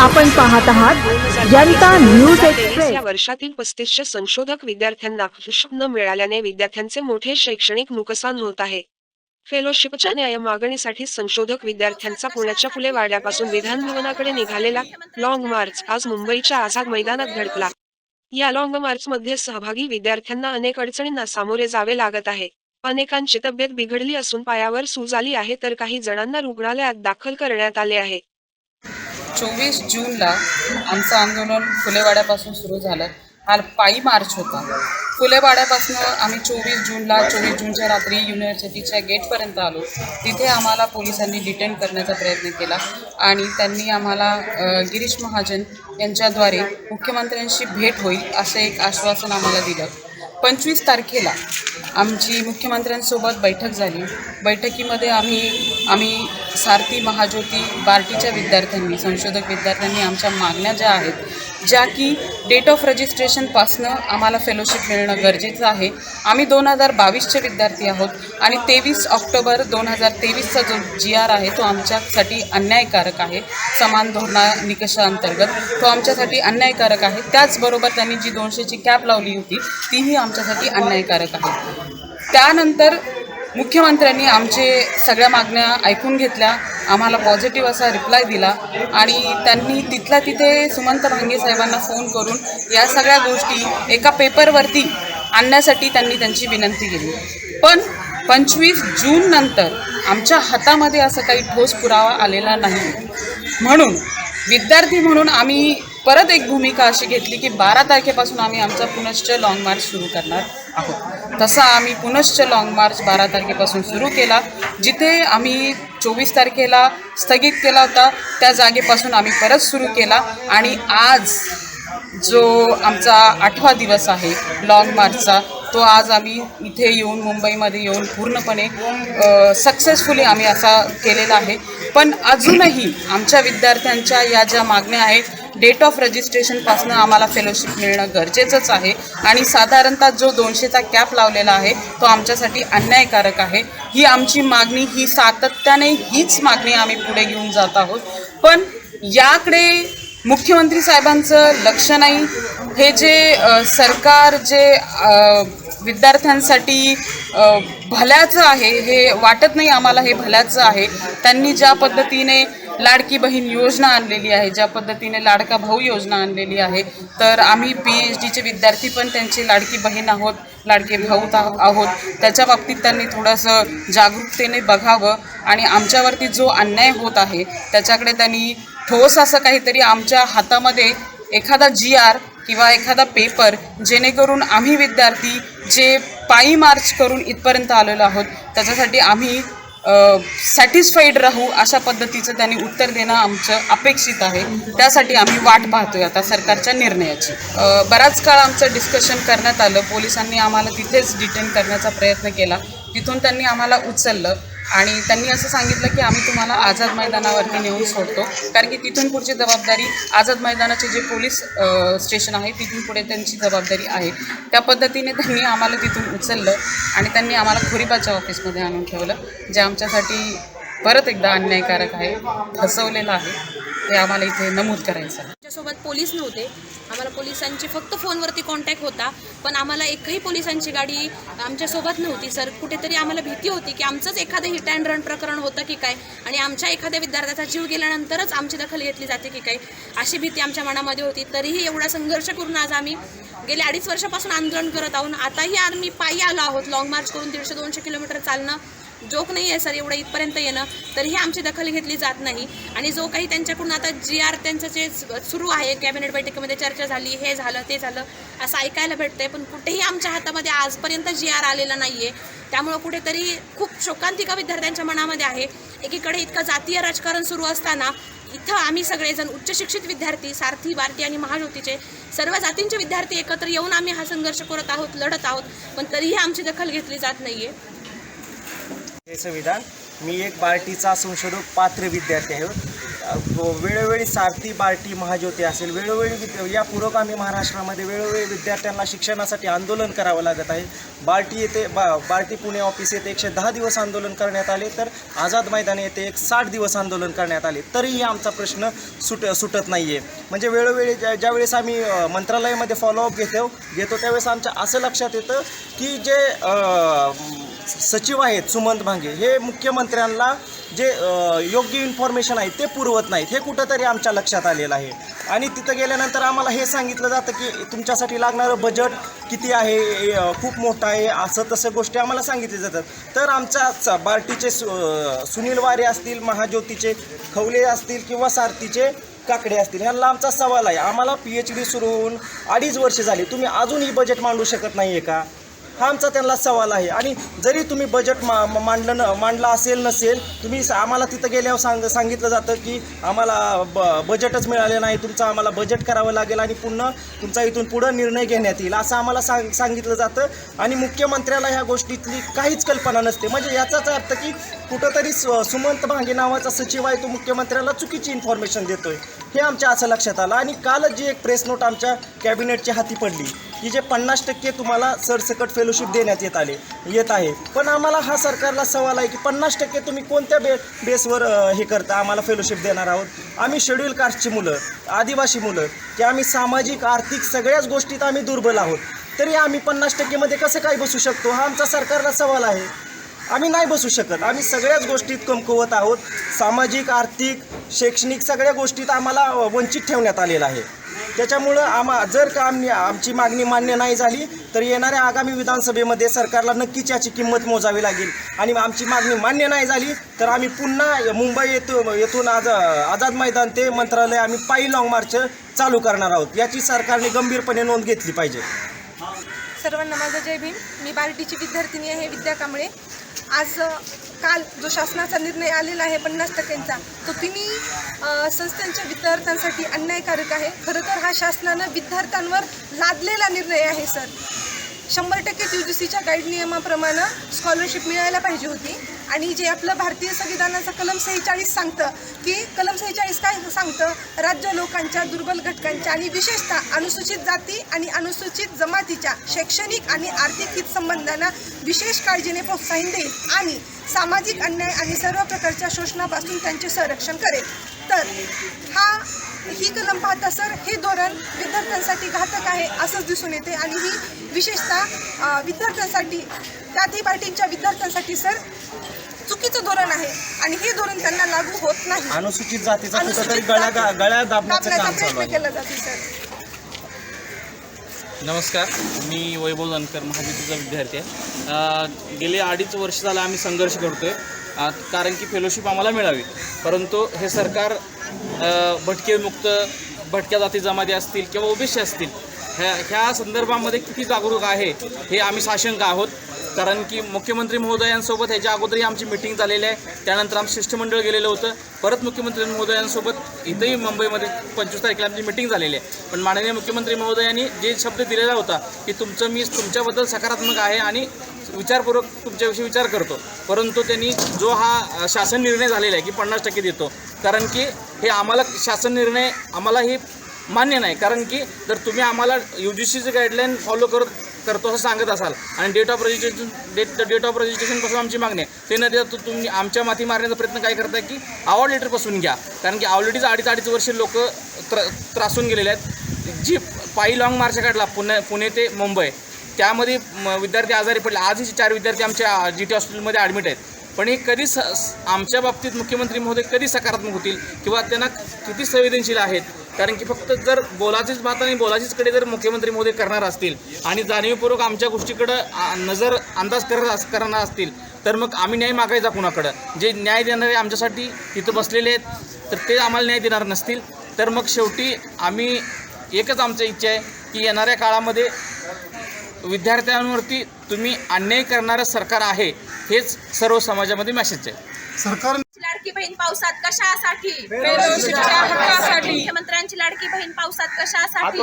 आपण पाहत आहात जनता न्यूज एक्सप्रेस या वर्षातील पस्तीसशे संशोधक विद्यार्थ्यांना न मिळाल्याने विद्यार्थ्यांचे मोठे शैक्षणिक नुकसान होत आहे. फेलोशिपच्या न्याय मागणीसाठी संशोधक विद्यार्थ्यांचा पुण्याच्या फुले वाड्यापासून विधान भवनाकडे निघालेला लॉंग मार्च आज मुंबईच्या आझाद मैदानात धडकला. या लॉंग मार्च मध्ये सहभागी विद्यार्थ्यांना अनेक अडचणींना सामोरे जावे लागत आहे. अनेकांची तब्येत बिघडली असून पायावर सूज आली आहे तर काही जणांना रुग्णालयात दाखल करण्यात आले आहे. चोवीस जूनला आमचं आंदोलन फुलेवाड्यापासून सुरू झालं. हा पायी मार्च होता. फुलेवाड्यापासून आम्ही चोवीस जूनला चोवीस जूनच्या रात्री युनिव्हर्सिटीच्या गेटपर्यंत आलो. तिथे आम्हाला पोलिसांनी डिटेन करण्याचा प्रयत्न केला आणि त्यांनी आम्हाला गिरीश महाजन यांच्याद्वारे मुख्यमंत्र्यांशी भेट होईल असं एक आश्वासन आम्हाला दिलं. पंचवीस तारखेला आमची मुख्यमंत्र्यांसोबत बैठक झाली. बैठकीमध्ये आम्ही आम्ही सारथी महाज्योती बार्टीच्या विद्यार्थ्यांनी संशोधक विद्यार्थ्यांनी आमच्या मागण्या ज्या आहेत ज्या की डेट ऑफ रजिस्ट्रेशनपासनं आम्हाला फेलोशिप मिळणं गरजेचं आहे. आम्ही दोन हजार बावीसचे विद्यार्थी आहोत आणि तेवीस ऑक्टोबर दोन हजार तेवीसचा जो जी आर आहे तो आमच्यासाठी अन्यायकारक आहे. समान धोरणा निकषाअंतर्गत तो आमच्यासाठी अन्यायकारक आहे. त्याचबरोबर त्यांनी जी दोनशेची कॅप लावली होती तीही आमच्यासाठी अन्यायकारक आहे. त्यानंतर मुख्यमंत्र्यांनी आमचे सगळ्या मागण्या ऐकून घेतल्या. आम्हाला पॉझिटिव्ह असा रिप्लाय दिला. आणि त्यांनी तिथल्या तिथे सुमंत भांगे साहेबांना फोन करून या सगळ्या गोष्टी एका पेपरवरती आणण्यासाठी त्यांनी त्यांची विनंती केली. पण पंचवीस जून नंतर आमच्या हातामध्ये असं काही ठोस पुरावा आलेला नाही. म्हणून विद्यार्थी म्हणून आम्ही परत एक भूमिका अशी घेतली की बारा तारखेपासून आम्ही आमचा पुनश्च लाँग मार्च सुरू करणार. आहोत. तसा आम्ही पुनश्च लाँग मार्च बारा तारखेपासून सुरू केला. जिथे आम्ही चोवीस तारखेला स्थगित केला होता त्या जागेपासून आम्ही परत सुरू केला. आणि आज जो आमचा आठवा दिवस आहे लाँग मार्चचा तो आज आम्ही इथे येऊन मुंबईमध्ये येऊन पूर्णपणे सक्सेसफुली आम्ही असा केलेला आहे. पण अजूनही आमच्या विद्यार्थ्यांच्या या ज्या मागण्या आहेत डेट ऑफ रजिस्ट्रेशनपासून आम्हाला फेलोशिप मिळणं गरजेचंच आहे. आणि साधारणतः जो दोनशेचा कॅप लावलेला आहे तो आमच्यासाठी अन्यायकारक आहे. ही आमची मागणी ही सातत्याने हीच मागणी आम्ही पुढे घेऊन जात आहोत. पण याकडे मुख्यमंत्री साहेबांचं लक्ष नाही. हे जे सरकार जे विद्यार्थ्यांसाठी भल्याचं आहे हे वाटत नाही आम्हाला हे भल्याचं आहे. त्यांनी ज्या पद्धतीने लाडकी बहीण योजना आणलेली आहे. ज्या पद्धतीने लाडका भाऊ योजना आणलेली आहे. तर आम्ही पी एच डीचे विद्यार्थी पण त्यांची लाडकी बहीण आहोत लाडके भाऊ आहोत. त्याच्या बाबतीत त्यांनी थोडंसं जागरूकतेने बघावं आणि आमच्यावरती जो अन्याय होत आहे त्याच्याकडे त्यांनी ठोस असं काहीतरी आमच्या हातामध्ये एखादा जी आर किंवा एखादा पेपर जेणेकरून आम्ही विद्यार्थी जे पायी मार्च करून इथपर्यंत आलेलो आहोत त्याच्यासाठी आम्ही सॅटिस्फाईड राहू अशा पद्धतीचं त्यांनी उत्तर देणं आमचं अपेक्षित आहे. त्यासाठी आम्ही वाट पाहतोय आता सरकारच्या निर्णयाची. बराच काळ आमचं डिस्कशन करण्यात आलं. पोलिसांनी आम्हाला तिथेच डिटेन करण्याचा प्रयत्न केला. तिथून त्यांनी आम्हाला उचललं. आणि त्यांनी असं सांगितलं की आम्ही तुम्हाला आझाद मैदानावरती नेऊन सोडतो. कारण की तिथून पुढची जबाबदारी आझाद मैदानाचे जे पोलीस स्टेशन आहे तिथून पुढे त्यांची जबाबदारी आहे. त्या पद्धतीने त्यांनी आम्हाला तिथून उचललं आणि त्यांनी आम्हाला खोरीबाच्या ऑफिसमध्ये आणून ठेवलं जे आमच्यासाठी परत एकदा अन्यायकारक आहे फसवलेलं आहे. ते आम्हाला इथे नमूद करायचं आमच्यासोबत पोलीस नव्हते. आम्हाला पोलिसांची फक्त फोनवरती कॉन्टॅक्ट होता पण आम्हाला एकही पोलिसांची गाडी आमच्यासोबत नव्हती सर. कुठेतरी आम्हाला भीती होती की आमचंच एखादं हिट अँड रन प्रकरण होतं की काय? आणि आमच्या एखाद्या विद्यार्थ्याचा जीव गेल्यानंतरच आमची दखल घेतली जाते की काय? अशी भीती आमच्या मनामध्ये होती. तरीही एवढा संघर्ष करून आज आम्ही गेल्या अडीच वर्षापासून आंदोलन करत आहोत. आताही आम्ही पायी आलो आहोत. लाँग मार्च करून दीडशे दोनशे किलोमीटर चालणं जोक नाही आहे सर एवढं इथपर्यंत येणं. तरीही आमची दखल घेतली जात नाही. आणि जो काही त्यांच्याकडून आता जी आर त्यांचं जे सुरू आहे कॅबिनेट बैठकीमध्ये चर्चा झाली हे झालं ते झालं असं ऐकायला भेटतंय. पण कुठेही आमच्या हातामध्ये आजपर्यंत जी आर आलेला नाही आहे त्यामुळं कुठेतरी खूप शोकांतिका विद्यार्थ्यांच्या मनामध्ये आहे. एकीकडे इतकं जातीय राजकारण सुरू असताना इथं आम्ही सगळेजण उच्च शिक्षित विद्यार्थी सारथी बारती आणि महाज्योतीचे सर्व जातींचे विद्यार्थी एकत्र येऊन आम्ही हा संघर्ष करत आहोत लढत आहोत. पण तरीही आमची दखल घेतली जात नाही आहे संविधान. मी एक बार्टीचा संशोधक पात्र विद्यार्थी आहे. वेळोवेळी सारथी बार्टी महाज्योती असेल वेळोवेळी विद्या या पुरोगामी महाराष्ट्रामध्ये वेळोवेळी विद्यार्थ्यांना शिक्षणासाठी आंदोलन करावं लागत आहे. बार्टी येथे बा बार्टी पुणे ऑफिस येथे एकशे दहा दिवस आंदोलन करण्यात आले तर आझाद मैदान येथे एक साठ दिवस आंदोलन करण्यात आले. तरीही आमचा प्रश्न सुट सुटत नाही आहे म्हणजे वेळोवेळी ज्या ज्यावेळेस आम्ही मंत्रालयामध्ये फॉलोअप घेतो घेतो त्यावेळेस आमच्या असं लक्षात येतं की जे सचिव आहेत सुमंत भांगे. हे मुख्यमंत्र्यांना जे योग्य इन्फॉर्मेशन आहे ते पुरवत नाहीत. हे कुठंतरी आमच्या लक्षात आलेलं आहे. आणि तिथं गेल्यानंतर आम्हाला हे सांगितलं जातं की तुमच्यासाठी लागणारं बजेट किती आहे खूप मोठं आहे असं तसं गोष्टी आम्हाला सांगितल्या जातात. तर आमच्या बार्टीचे सु सुनील वारे असतील महाज्योतीचे खवले असतील किंवा सारथीचे काकडे असतील ह्यांना आमचा सवाल आहे. आम्हाला पी एच डी सुरू होऊन अडीच वर्ष झाली. तुम्ही अजूनही बजेट मांडू शकत नाही आहे का? हा आमचा त्यांना सवाल आहे. आणि जरी तुम्ही बजेट मा मांडलं न मांडलं असेल नसेल तुम्ही आम्हाला तिथं गेल्यावर सांग सांगितलं जातं की आम्हाला ब बजेटच मिळालं नाही. तुमचं आम्हाला बजेट करावं लागेल आणि पुन्हा तुमचा इथून पुढं निर्णय घेण्यात येईल. असं आम्हाला सांग सांगितलं जातं. आणि मुख्यमंत्र्याला ह्या गोष्टीतली काहीच कल्पना नसते. म्हणजे याचाच अर्थ की कुठंतरी सु सुमंत भांगे नावाचा सचिव आहे तो मुख्यमंत्र्याला चुकीची इन्फॉर्मेशन देतोय. हे आमच्या असं लक्षात आलं. आणि कालच जी एक प्रेस नोट आमच्या कॅबिनेटच्या हाती पडली की जे पन्नास टक्के तुम्हाला सरसकट फेलोशिप देण्यात येत आले येत आहे. पण आम्हाला हा सरकारला सवाल आहे की पन्नास टक्के तुम्ही कोणत्या बे बेसवर हे करता आम्हाला फेलोशिप देणार आहोत? आम्ही शेड्यूल कास्टची मुलं आदिवासी मुलं की आम्ही सामाजिक आर्थिक सगळ्याच गोष्टीत आम्ही दुर्बल आहोत. तरी आम्ही पन्नास टक्केमध्ये कसं काय बसू शकतो? हा आमचा सरकारला सवाल आहे. आम्ही नाही बसू शकत. आम्ही सगळ्याच गोष्टीत कमकुवत आहोत. सामाजिक आर्थिक शैक्षणिक सगळ्या गोष्टीत आम्हाला वंचित ठेवण्यात आलेलं आहे. त्याच्यामुळं आम्हा जर का आम्ही आमची मागणी मान्य नाही झाली तर येणाऱ्या आगामी विधानसभेमध्ये सरकारला नक्कीच याची किंमत मोजावी लागेल. आणि आमची मागणी मान्य नाही झाली तर आम्ही पुन्हा मुंबई येथून येथून आज आझाद मैदान ते मंत्रालय आम्ही पायी लाँग मार्च चालू करणार आहोत. याची सरकारने गंभीरपणे नोंद घेतली पाहिजे. सर्वांना माझं जय भीम. मी बार्टीची विद्यार्थिनी आहे विद्या कांबळे आज काल जो शासनाचा निर्णय आलेला आहे पन्नास टक्क्यांचा तो तिन्ही संस्थांच्या विद्यार्थ्यांसाठी अन्यायकारक आहे. खरं तर हा शासनानं विद्यार्थ्यांवर लादलेला निर्णय आहे सर. शंभर टक्के यू जी सीच्या गाईड नियमाप्रमाणे स्कॉलरशिप मिळायला पाहिजे होती. आणि जे आपलं भारतीय संविधानाचं कलम सेहेचाळीस सांगतं की कलम सेहेचाळीस काय सांगतं? राज्य लोकांच्या दुर्बल घटकांच्या आणि विशेषतः अनुसूचित जाती आणि अनुसूचित जमातीच्या शैक्षणिक आणि आर्थिक हितसंबंधांना विशेष काळजीने प्रोत्साहन देईल आणि सामाजिक अन्याय आणि सर्व प्रकारच्या शोषणापासून त्यांचे संरक्षण करेल. तर हा ही कलम पाहता सर हे धोरण विद्यार्थ्यांसाठी घातक आहे असंच दिसून येते. आणि ही विशेषतः विद्यार्थ्यांसाठी त्यातही पार्टींच्या विद्यार्थ्यांसाठी सर चुकीचं धोरण आहे आणि हे धोरण त्यांना लागू होत नाही. अनुसूचित जातीचा कुठंतरी गळ्या गळ्या दाबण्याचं काम चालू प्रयत्न आहे केला जातो सर. नमस्कार मी वैभव जानकर महायुतीचा विद्यार्थी आहे. अ, गेले अडीच वर्ष झालं आम्ही संघर्ष करतो आहे कारण की फेलोशिप आम्हाला मिळावी. परंतु हे सरकार अ, भटकेमुक्त भटक्या जाती जमाती असतील किंवा ओबीसी असतील ह्या ह्या संदर्भामध्ये किती जागरूक आहे हे आम्ही साशंक आहोत. कारण की मुख्यमंत्री महोदयांसोबत ह्याच्या अगोदरही आमची मिटिंग झालेली आहे. त्यानंतर आमचं शिष्टमंडळ गेलेलं होतं. परत मुख्यमंत्री महोदयांसोबत इथंही मुंबईमध्ये पंचवीस तारखेला आमची मिटिंग झालेली आहे. पण माननीय मुख्यमंत्री महोदयांनी जे शब्द दिलेला होता की तुमचं मी तुमच्याबद्दल सकारात्मक आहे आणि विचारपूर्वक तुमच्याविषयी विचार करतो. परंतु त्यांनी जो हा शासन निर्णय झालेला आहे की पन्नास टक्के देतो. कारण की हे आम्हाला शासन निर्णय आम्हाला हे मान्य नाही. कारण की जर तुम्ही आम्हाला यू जी सीचं गाईडलाईन फॉलो करत करतो असं सांगत असाल आणि date of registration date date of रजिस्ट्रेशनपासून आमची मागणी आहे ते न देता तुम्ही आमच्या माती मारण्याचा प्रयत्न काय करताय की आवड लेटरपासून घ्या. कारण की ऑलरेडीच अडीच अडीच वर्ष लोक त्र त्रासून गेलेले आहेत. जी पायी लाँग मार्च काढला पुणे पुणे ते मुंबई. त्यामध्ये विद्यार्थी आजारी पडले. आजही चार विद्यार्थी आमच्या जी टी हॉस्पिटलमध्ये ॲडमिट आहेत. पण हे कधी स आमच्या बाबतीत मुख्यमंत्री महोदय कधी सकारात्मक होतील किंवा त्यांना किती संवेदनशील आहेत? कारण की फक्त जर बोलाचीच बात आणि बोलाचीचकडे जर मुख्यमंत्री महोदय करणार असतील आणि जाणीवपूर्वक आमच्या गोष्टीकडं नजर अंदाज करत करणार असतील तर मग आम्ही न्याय मागायचा कुणाकडं? जे न्याय देणारे आमच्यासाठी तिथं बसलेले आहेत तर ते आम्हाला न्याय देणार नसतील. तर मग शेवटी आम्ही एकच आमची इच्छा आहे की येणाऱ्या काळामध्ये विद्यार्थ्यांवरती तुम्ही अन्याय करणारं सरकार आहे हेच सर्व समाजामध्ये मेसेज आहे. लाडकी बहीण पावसात कशासाठी? मुख्यमंत्र्यांची लाडकी बहीण पावसात कशासाठी?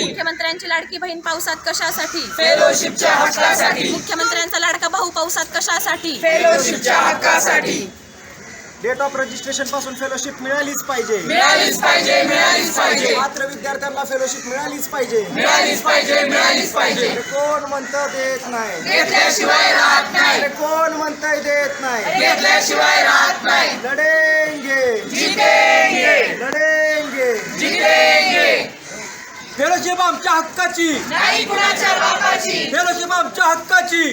मुख्यमंत्र्यांची लाडकी बहीण पावसात कशासाठी? मुख्यमंत्र्यांचा लाडका भाऊ पावसात कशासाठी? डेट ऑफ रजिस्ट्रेशनपासून फेलोशिप मिळालीच पाहिजे. मिळालीच पाहिजे मिळालीच पाहिजे. मात्र विद्यार्थ्यांना फेलोशिप मिळालीच पाहिजे. मिळालीच पाहिजे मिळालीच पाहिजे. कोण म्हणतं देत नाही? घेतल्याशिवाय राहत नाही. कोण म्हणतंय देत नाही? घेतल्याशिवाय राहत नाही. लढेंगे. जितेंगे. लढेंगे. जितेंगे. फेलोशिप आमच्या हक्काची. नाही कुणाच्या बापाची. फेलोशिप आमच्या हक्काची.